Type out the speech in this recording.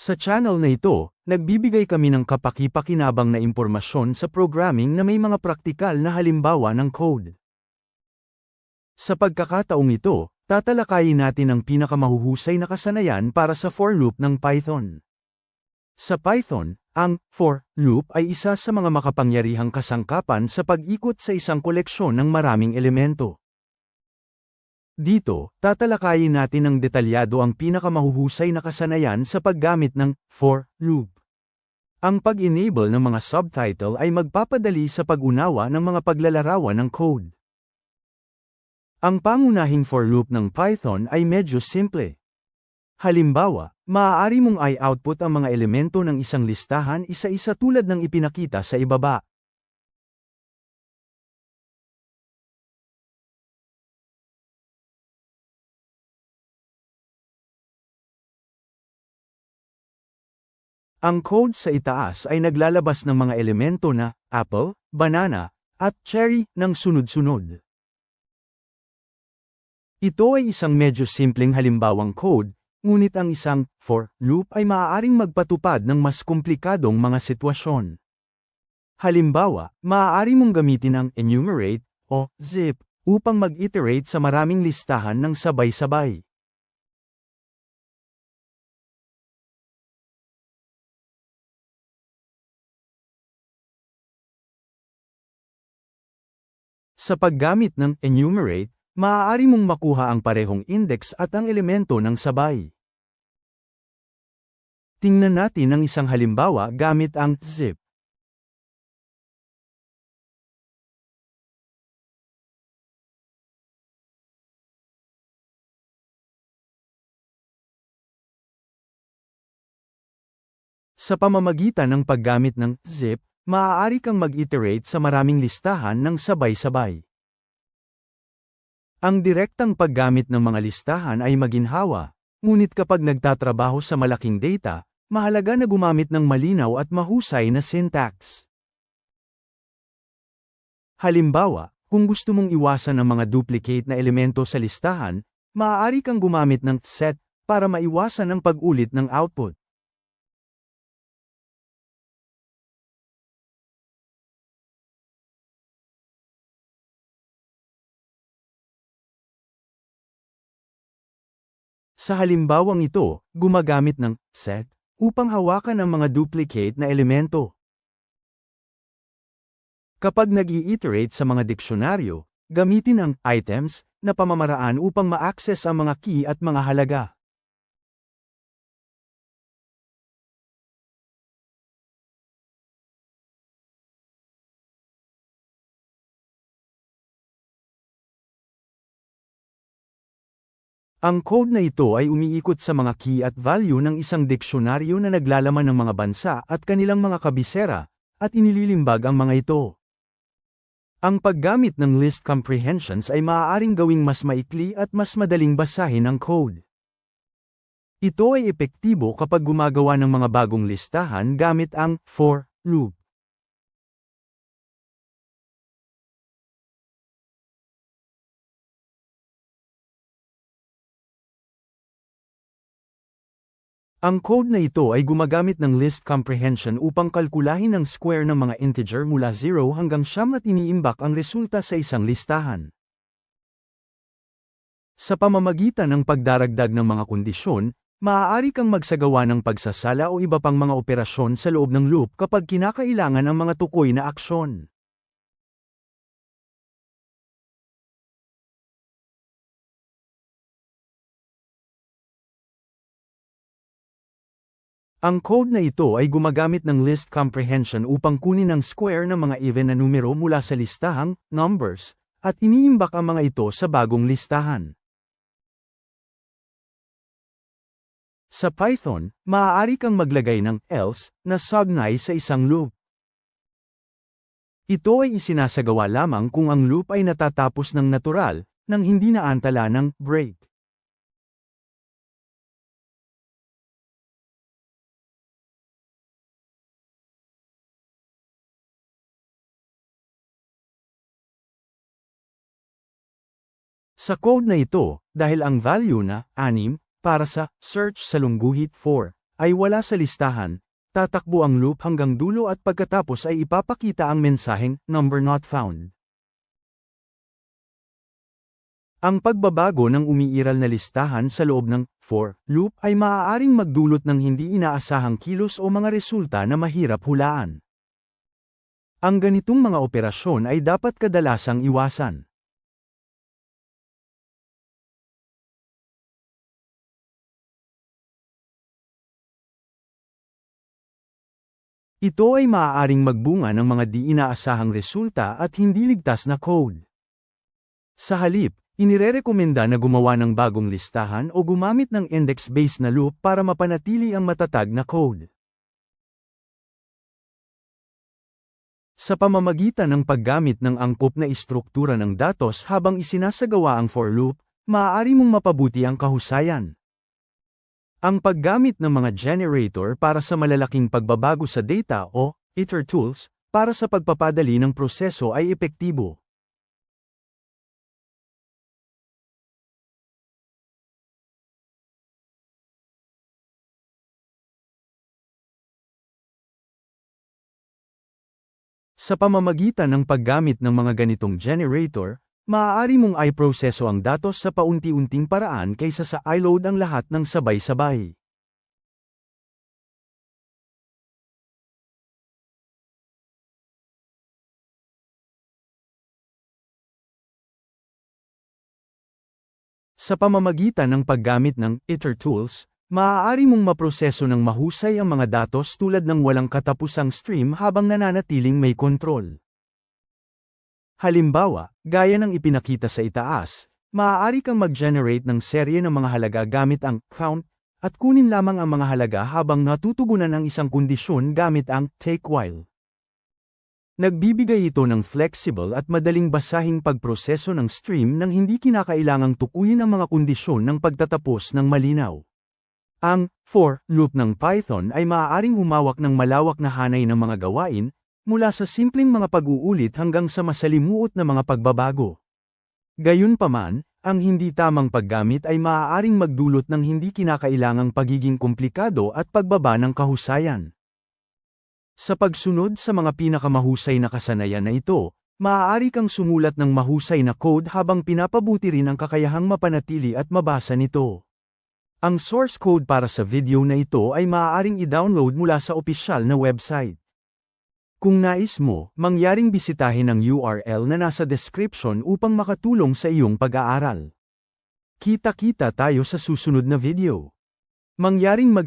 Sa channel na ito, nagbibigay kami ng kapaki-pakinabang na impormasyon sa programming na may mga praktikal na halimbawa ng code. Sa pagkakataong ito, tatalakayin natin ang pinakamahuhusay na kasanayan para sa for loop ng Python. Sa Python, ang for loop ay isa sa mga makapangyarihang kasangkapan sa pag-ikot sa isang koleksyon ng maraming elemento. Dito, tatalakayin natin ng detalyado ang pinakamahuhusay na kasanayan sa paggamit ng for loop. Ang pag-enable ng mga subtitle ay magpapadali sa pag-unawa ng mga paglalarawan ng code. Ang pangunahing for loop ng Python ay medyo simple. Halimbawa, maaari mong i-output ang mga elemento ng isang listahan isa-isa tulad ng ipinakita sa ibaba. Ang code sa itaas ay naglalabas ng mga elemento na apple, banana, at cherry ng sunod-sunod. Ito ay isang medyo simpleng halimbawang code, ngunit ang isang for loop ay maaaring magpatupad ng mas komplikadong mga sitwasyon. Halimbawa, maaari mong gamitin ang enumerate o zip upang mag-iterate sa maraming listahan ng sabay-sabay. Sa paggamit ng enumerate, maaari mong makuha ang parehong index at ang elemento ng sabay. Tingnan natin ang isang halimbawa gamit ang zip. Sa pamamagitan ng paggamit ng zip, maaari kang mag-iterate sa maraming listahan ng sabay-sabay. Ang direktang paggamit ng mga listahan ay maginhawa, ngunit kapag nagtatrabaho sa malaking data, mahalaga na gumamit ng malinaw at mahusay na syntax. Halimbawa, kung gusto mong iwasan ang mga duplicate na elemento sa listahan, maaari kang gumamit ng set para maiwasan ang pag-ulit ng output. Sa halimbawang ito, gumagamit ng set upang hawakan ang mga duplicate na elemento. Kapag nag iterate sa mga diksyonaryo, gamitin ang items na pamamaraan upang ma-access ang mga key at mga halaga. Ang code na ito ay umiikot sa mga key at value ng isang diksyonaryo na naglalaman ng mga bansa at kanilang mga kabisera, at inililimbag ang mga ito. Ang paggamit ng list comprehensions ay maaaring gawing mas maikli at mas madaling basahin ang code. Ito ay epektibo kapag gumagawa ng mga bagong listahan gamit ang for loop. Ang code na ito ay gumagamit ng list comprehension upang kalkulahin ang square ng mga integer mula 0 hanggang siyam at iniimbak ang resulta sa isang listahan. Sa pamamagitan ng pagdaragdag ng mga kondisyon, maaari kang magsagawa ng pagsasala o iba pang mga operasyon sa loob ng loop kapag kinakailangan ang mga tukoy na aksyon. Ang code na ito ay gumagamit ng list comprehension upang kunin ang square ng mga even na numero mula sa listahang numbers at iniimbak ang mga ito sa bagong listahan. Sa Python, maaari kang maglagay ng else na sagnay sa isang loop. Ito ay isinasagawa lamang kung ang loop ay natatapos ng natural, nang hindi naantala ng break. Sa code na ito, dahil ang value na 6 para sa search sa lungguhit 4 ay wala sa listahan, tatakbo ang loop hanggang dulo at pagkatapos ay ipapakita ang mensaheng number not found. Ang pagbabago ng umiiral na listahan sa loob ng for loop ay maaaring magdulot ng hindi inaasahang kilos o mga resulta na mahirap hulaan. Ang ganitong mga operasyon ay dapat kadalasang iwasan. Ito ay maaaring magbunga ng mga di inaasahang resulta at hindi ligtas na code. Sa halip, inirerekomenda na gumawa ng bagong listahan o gumamit ng index-based na loop para mapanatili ang matatag na code. Sa pamamagitan ng paggamit ng angkop na istruktura ng datos habang isinasagawa ang for loop, maaari mong mapabuti ang kahusayan. Ang paggamit ng mga generator para sa malalaking pagbabago sa data o iter tools para sa pagpapadali ng proseso ay epektibo. Sa pamamagitan ng paggamit ng mga ganitong generator, maaari mong i-proseso ang datos sa paunti-unting paraan kaysa sa i-load ang lahat ng sabay-sabay. Sa pamamagitan ng paggamit ng iter tools, maaari mong maproseso ng mahusay ang mga datos tulad ng walang katapusang stream habang nananatiling may kontrol. Halimbawa, gaya ng ipinakita sa itaas, maaari kang mag-generate ng serye ng mga halaga gamit ang count at kunin lamang ang mga halaga habang natutugunan ang isang kondisyon gamit ang take while. Nagbibigay ito ng flexible at madaling basahing pagproseso ng stream nang hindi kinakailangang tukuyin ang mga kondisyon ng pagtatapos ng malinaw. Ang for loop ng Python ay maaaring humawak ng malawak na hanay ng mga gawain, mula sa simpleng mga pag-uulit hanggang sa masalimuot na mga pagbabago. Gayunpaman, ang hindi tamang paggamit ay maaaring magdulot ng hindi kinakailangang pagiging komplikado at pagbaba ng kahusayan. Sa pagsunod sa mga pinakamahusay na kasanayan na ito, maaari kang sumulat ng mahusay na code habang pinapabuti rin ang kakayahang mapanatili at mabasa nito. Ang source code para sa video na ito ay maaaring i-download mula sa opisyal na website. Kung nais mo, mangyaring bisitahin ang URL na nasa description upang makatulong sa iyong pag-aaral. Kita-kita tayo sa susunod na video. Mangyaring mag